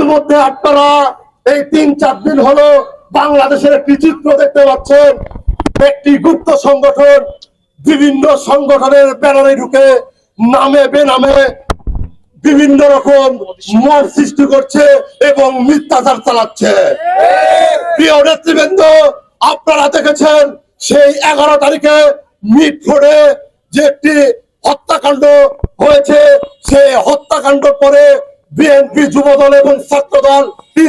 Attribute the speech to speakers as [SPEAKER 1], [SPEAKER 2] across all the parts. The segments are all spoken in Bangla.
[SPEAKER 1] ইতিমধ্যে আপনারা এই তিন, চার দিন হলো বাংলাদেশের একটি চিত্র দেখতে পাচ্ছেন। একটি গুপ্ত সংগঠন, বিভিন্ন সংগঠনের ব্যানারে ঢুকে নামে বেনামে বিভিন্ন রকম মত সৃষ্টি করছে এবং মিথ্যাচার চালাচ্ছে। প্রিয় নেতৃবৃন্দ, আপনারা দেখেছেন সেই এগারো তারিখে মিটফোর্ডে যে একটি হত্যাকাণ্ড হয়েছে, সেই হত্যাকাণ্ড পরে বিএনপি যুবদল এবং ছাত্রদল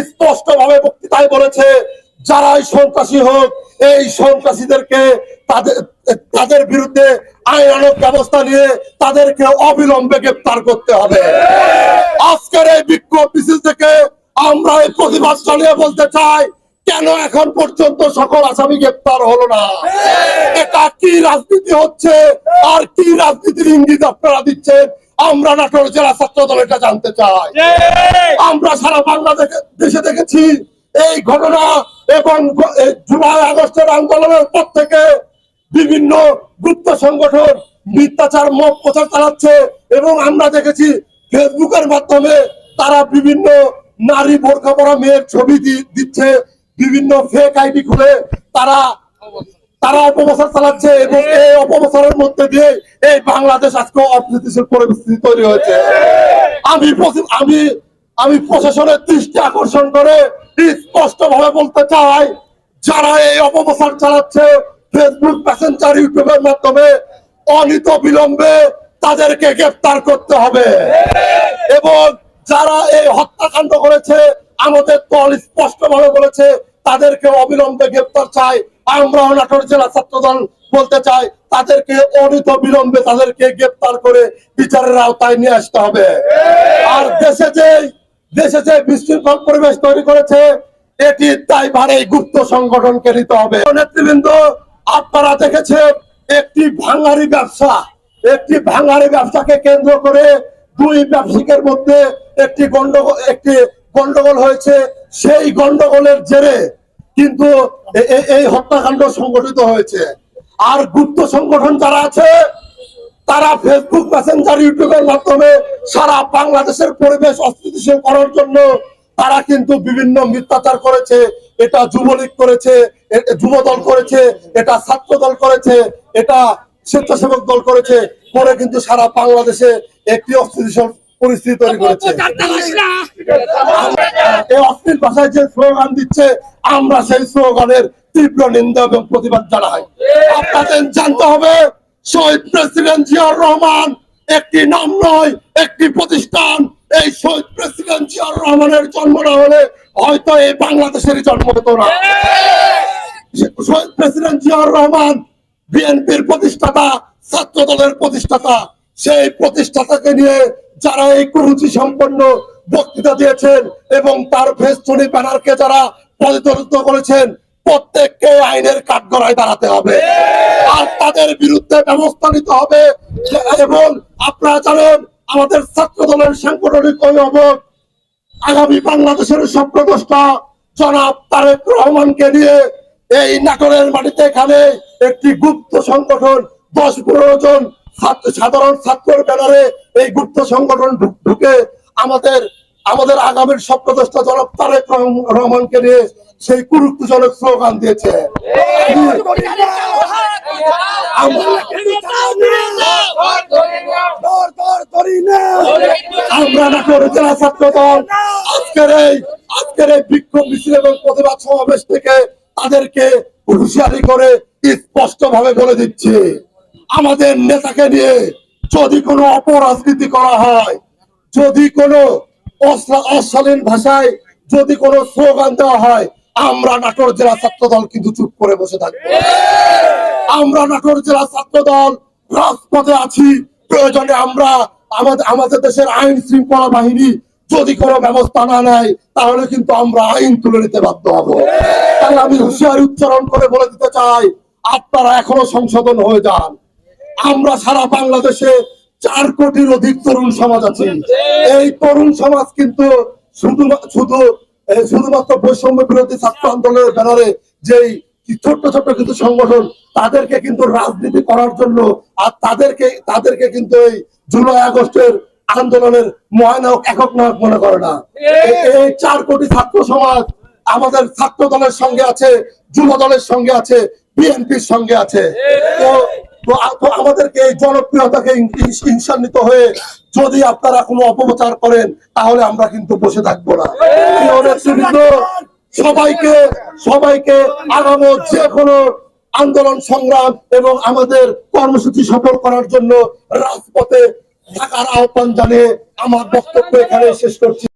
[SPEAKER 1] স্পষ্ট ভাবে বক্তৃতায় বলেছে, যারাই সন্ত্রাসী হোক, এই সন্ত্রাসীদেরকে তাদের তাদের বিরুদ্ধে আইনানুক ব্যবস্থা নিয়ে তাদেরকে অবিলম্বে গ্রেপ্তার করতে হবে। আজকের এই বিক্ষোভ মিছিল থেকে আমরা এই প্রতিবাদ জানিয়ে বলতে চাই, কেন এখন পর্যন্ত সকল আসামি গ্রেপ্তার হলো না? এটা কি রাজনীতি হচ্ছে? আর কি রাজনীতির ইঙ্গিত আপনারা দিচ্ছেন? আমরা নাটোর জেলা ছাত্র দল এটা জানতে চাই। আমরা সারা বাংলাদেশে দেশে দেখেছি এই ঘটনা এবং জুলাই আগস্টের আন্দোলনের পর থেকে বিভিন্ন গুপ্ত সংগঠন মিথ্যাচার মত প্রচার চালাচ্ছে এবং আমরা দেখেছি ফেসবুকের মাধ্যমে তারা বিভিন্ন নারী বোরখা পরা মেয়ের ছবি দিচ্ছে বিভিন্ন ফেক আইডি খুলে তারা তারা অপপ্রচার চালাচ্ছে এবং এই অপপ্রচারের মধ্যে দিয়ে এই বাংলাদেশ আজকে অস্থিতিশীল পরিস্থিতি তৈরি হয়েছে। আমি আমি আমি প্রশাসনের দৃষ্টি আকর্ষণ করে স্পষ্ট ভাবে বলতে চাই, যারা এই অপপ্রচার চালাচ্ছে ফেসবুক প্যাসেঞ্জার ইউটিউবের মাধ্যমে, অনিত বিলম্বে তাদেরকে গ্রেফতার করতে হবে। এবং যারা এই হত্যাকাণ্ড করেছে, আমাদের দল স্পষ্ট ভাবে বলেছে তাদেরকে অবিলম্বে গ্রেপ্তার চাই। আমরা নাটোর জেলা ছাত্র দল বলতে চাই, তাদেরকে অনিত বিলম্বে তাদেরকে গ্রেপ্তার করে বিচারের আওতায় নিয়ে আসতে হবে। আর দেশে যে দেশে যে বিশৃঙ্খল পরিবেশ তৈরি করেছে, এটি তাই এই গুপ্ত সংগঠনকে নিতে হবে। নেতৃবৃন্দ, আপনারা দেখেছেন, একটি ভাঙারি ব্যবসা, একটি ভাঙারি ব্যবসাকে কেন্দ্র করে দুই ব্যবসায়িকের মধ্যে একটি গন্ডগোল একটি গন্ডগোল হয়েছে। সেই গন্ডগোলের জেরে কিন্তু এই হত্যাকাণ্ড সংগঠিত হয়েছে। আর গুপ্ত সংগঠন যারা আছে, তারা ফেসবুক মেসেঞ্জার ইউটিউবের মাধ্যমে সারা বাংলাদেশের পরিবেশ অস্থিতিশীল করার জন্য তারা কিন্তু বিভিন্ন মিথ্যাচার করেছে। এটা যুবলীগ করেছে যুব দল করেছে, এটা ছাত্র দল করেছে, এটা স্বেচ্ছাসেবক দল করেছে। করে কিন্তু সারা বাংলাদেশে একটি অস্থিতিশীল পরিস্থিতি তৈরি করেছে। এই অশ্লীল ভাষায় যে স্লোগান দিচ্ছে আমরা সেই স্লোগানের তীব্র নিন্দা এবং প্রতিবাদ জানাই। আপনাদের জানতে হবে শহীদ প্রেসিডেন্ট জিয়াউর রহমান একটি নাম নয় একটি প্রতিষ্ঠান। এই শহীদ প্রেসিডেন্ট জিয়াউর রহমানের জন্ম না হলে হয়তো এই বাংলাদেশের জন্ম হতো না। শহীদ প্রেসিডেন্ট জিয়াউর রহমান বিএনপির প্রতিষ্ঠাতা ছাত্র দলের প্রতিষ্ঠাতা সেই প্রতিষ্ঠাতাকে নিয়ে যারা এই কুরুচি সম্পন্ন বক্তৃতা দিয়েছেন এবং তার ফেস্টুনি ব্যানারকে যারা পরিচালিত করেছেন, প্রত্যেককে আইনের কাঠগড়ায় দাঁড়াতে হবে। আর তাদের বিরুদ্ধে ব্যবস্থা নিতে হবে। এবং আপনারা জানেন, আমাদের ছাত্র দলের সাংগঠনিক অভিভাবক আগামী বাংলাদেশের স্বপ্নদ্রষ্টা জনাব তারেক রহমানকে নিয়ে এই নাটোরের মাটিতে এখানে একটি গুপ্ত সংগঠন দশ পনেরো জন সাধারণ ছাত্রের ব্যানারে এই গুপ্ত সংগঠন ঢুকে আমাদের আমাদের আগামীর স্বপ্নদ্রষ্টা জনাব তারেক রহমানকে নিয়ে সেই কুরুত্বজনক স্লোগান দিয়েছে। আমরা নাটোর জেলা ছাত্র দল। আজকের এই আজকের এই বিক্ষোভ মিছিল এবং প্রতিবাদ সমাবেশ থেকে তাদেরকে হুঁশিয়ারি করে স্পষ্ট ভাবে বলে দিচ্ছি। আমাদের নেতাকে নিয়ে যদি কোনো অপরাজনীতি করা হয়, যদি কোনো অশ্লা- অশালীন ভাষায় যদি কোনো স্লোগান দেওয়া হয়, আমরা নাটোর জেলা ছাত্র দল কিন্তু চুপ করে বসে থাকব। আমরা নাটোর জেলা ছাত্র দল রাজপথে আছি। প্রয়োজনে আমরা আমাদের আমাদের দেশের আইন শৃঙ্খলা বাহিনী যদি কোনো ব্যবস্থা না নেয়, তাহলে কিন্তু আমরা আইন তুলে নিতে বাধ্য হব। তাই আমি হুঁশিয়ারি উচ্চারণ করে বলে দিতে চাই, আপনারা এখনও সংশোধন হয়ে যান। আমরা সারা বাংলাদেশে চার কোটির অধিক তরুণ সমাজ আছে। এই তরুণ সমাজ কিন্তু শুধু শুধু শুধুমাত্র বৈষম্য বিরোধী ছাত্র আন্দোলনের ব্যানারে যেই ছোট্ট ছোট্ট কিছু সংগঠন, তাদেরকে কিন্তু রাজনীতি করার জন্য আর তাদেরকে তাদেরকে কিন্তু এই জুলাই আগস্টের আন্দোলনের মহানায়ক একক নায়ক মনে করে না। এই চার কোটি ছাত্র সমাজ আমাদের ছাত্র দলের সঙ্গে আছে, যুব দলের সঙ্গে আছে, বিএনপির সঙ্গে আছে। তো তো আমাদেরকে এই জনপ্রিয়তাকে ইন- ইন- ঈর্ষান্বিত হয়ে যদি আপনারা কোনো অপপ্রচার করেন, তাহলে আমরা কিন্তু বসে থাকব না। সবাইকে সবাইকে আগামী যে কোনো আন্দোলন সংগ্রাম এবং আমাদের কর্মসূচি সফল করার জন্য রাজপথে থাকার আহ্বান জানিয়ে আমার বক্তব্য এখানে শেষ করছি।